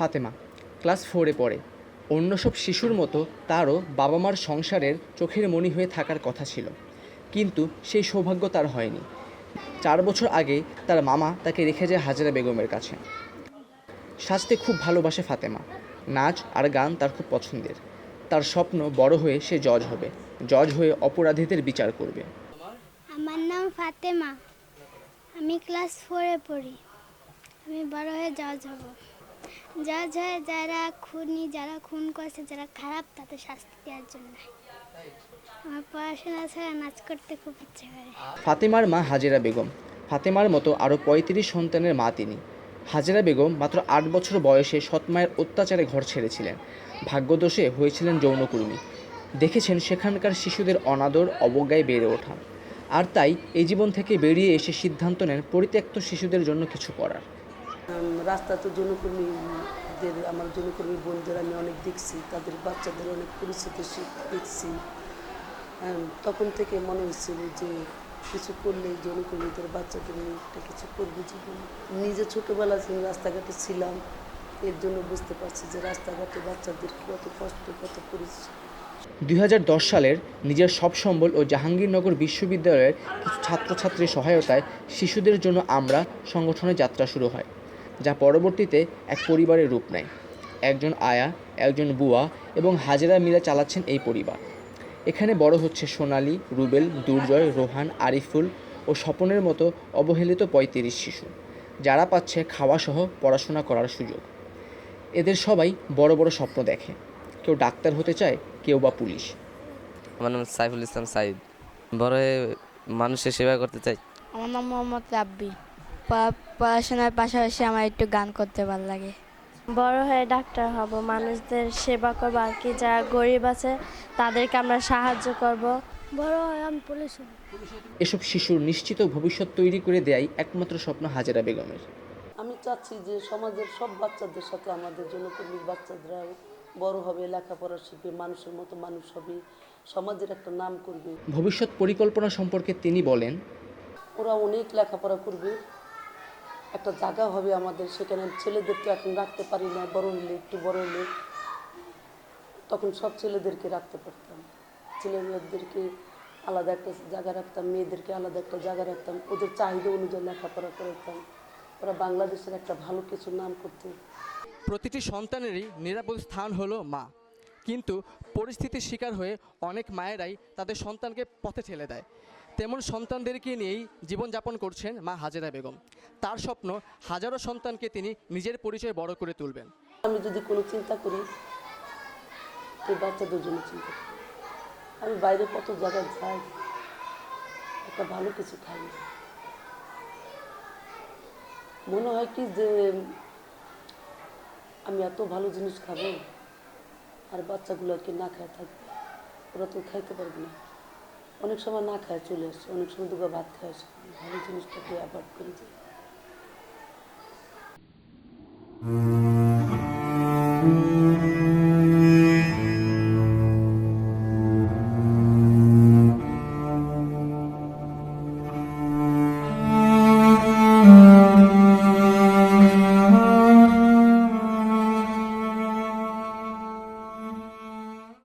Fatema, class ফোরে পড়ে। অন্য সব শিশুর মতো তারও বাবা মার সংসারের চোখের মণি হয়ে থাকার কথা ছিল। কিন্তু সেই সৌভাগ্য তার হয়নি। চার বছর আগে তার মামা তাকে রেখে যায় হাজারা বেগমের কাছে। সাজতে খুব ভালোবাসে ফাতেমা। নাচ আর গান তার খুব পছন্দের। তার স্বপ্ন বড় হয়ে সে জজ হবে। জজ হয়ে অপরাধীদের বিচার করবে। আমার নাম ফাতেমা। আমি ক্লাস ফোরে পড়ি। আমি বড় হয়ে জজ হব। জজ হয়ে যারা খুনি, যারা খুন করছে, যারা খারাপ, তাদের শাস্তি দেওয়ার জন্য। আমার পড়াশোনা ছাড়া নাচ করতে খুব ইচ্ছে করে। ফাতেমার মা হাজিরা বেগম। ফাতেমার মতো আরও পঁয়ত্রিশ সন্তানের মা তিনি। হাজেরা বেগম মাত্র আট বছর বয়সে সৎমায়ের অত্যাচারে ঘর ছেড়েছিলেন। ভাগ্যদোষে হয়েছিলেন যৌনকর্মী। দেখেছেন সেখানকার শিশুদের অনাদর, অবজ্ঞায় বেড়ে ওঠা। আর তাই এই জীবন থেকে বেরিয়ে এসে সিদ্ধান্ত নেন পরিত্যক্ত শিশুদের জন্য কিছু করার। উম, রাস্তাতে যৌনকর্মীদের আমার যৌনকর্মী বোনদের আমি অনেক দেখছি তাদের বাচ্চাদের অনেক পরিস্থিতি দেখছি। তখন থেকে মনে হচ্ছিল যে কিছু করলে যৌনকর্মীদের বাচ্চাদের একটা কিছু করব জীবন। নিজে ছোটোবেলা রাস্তাঘাটে ছিলাম এর জন্য বুঝতে পারছি যে রাস্তাঘাটে বাচ্চাদের কত কষ্ট কত পরিশ্রম। দুই সালের নিজের সব সম্বল ও জাহাঙ্গীরনগর বিশ্ববিদ্যালয়ের কিছু ছাত্রছাত্রীর সহায়তায় শিশুদের জন্য আমরা সংগঠনের যাত্রা শুরু হয়। যা পরবর্তীতে এক পরিবারের রূপ নেয়। একজন আয়া একজন বুয়া এবং হাজেরা মিলে চালাচ্ছেন এই পরিবার। এখানে বড় হচ্ছে সোনালি রুবেল দুর্জয় রোহান আরিফুল ও স্বপনের মতো অবহেলিত পঁয়ত্রিশ শিশু যারা পাচ্ছে খাওয়াসহ পড়াশোনা করার সুযোগ। এদের সবাই বড় বড় স্বপ্ন দেখে। কেউ ডাক্তার হতে চায় কেউ বা পুলিশ। আমার নাম সাইফুল ইসলাম সাইদ। বড় হয়ে মানুষের সেবা করতে চাই। আমার নাম মোহাম্মদ রাব্বি। পড়াশোনার পাশাপাশি আমার একটু গান করতে ভালো লাগে। বড় হয়ে ডাক্তার হব মানুষদের সেবা করব আর কি যারা গরিব আছে তাদেরকে আমরা সাহায্য করব। বড় হয়ে আমি পুলিশ হব। এসব শিশুর নিশ্চিত ভবিষ্যৎ তৈরি করে দেয়াই একমাত্র স্বপ্ন হাজেরা বেগমের। আমি চাচ্ছি যে সমাজের সব বাচ্চাদের সাথে আমাদের যৌনকর্মীর বাচ্চাদেরাও বড় হবে লেখাপড়া শিখবে মানুষের মতো মানুষ হবে সমাজের একটা নাম করবে। ভবিষ্যৎ পরিকল্পনা সম্পর্কে তিনি বলেন ওরা অনেক লেখাপড়া করবে একটা জায়গা হবে আমাদের, সেখানে ছেলেদেরকে এখন রাখতে পারি না, বড় হলে একটু বড় হলে। তখন সব ছেলেদেরকে রাখতে পারতাম। ছেলে মেয়েদেরকে আলাদা একটা জায়গা রাখতাম, মেয়েদেরকে আলাদা একটা জায়গা রাখতাম, ওদের চাহিদা অনুযায়ী লেখাপড়া করাতাম। ওরা বাংলাদেশের একটা ভালো কিছু নাম করতো। প্রতিটি সন্তানেরই নিরাপদ স্থান হলো মা। কিন্তু পরিস্থিতির শিকার হয়ে অনেক মায়েরাই তাদের সন্তানকে পথে ঠেলে দেয়। তেমন সন্তানদেরকে নিয়েই জীবনযাপন করছেন মা হাজেরা বেগম। তার স্বপ্ন হাজারো সন্তানকে তিনি নিজের পরিচয় বড় করে তুলবেন। আমি যদি কোনো চিন্তা করি বাচ্চাদের জন্য চিন্তা করি। আমি বাইরে কত জায়গায় যাই, একটা ভালো কিছু খাই। মনে হয় কি যে, আমি এত ভালো জিনিস খাব। আর বাচ্চাগুলো কি না খায় থাকবে ওরা তো খাইতে পারবে না অনেক সময় না খায় চলে আসছে, অনেক সময় দুগো ভাত খায় আসে ভালো জিনিসটাকে অ্যাভয়েড করে যায় Thank you.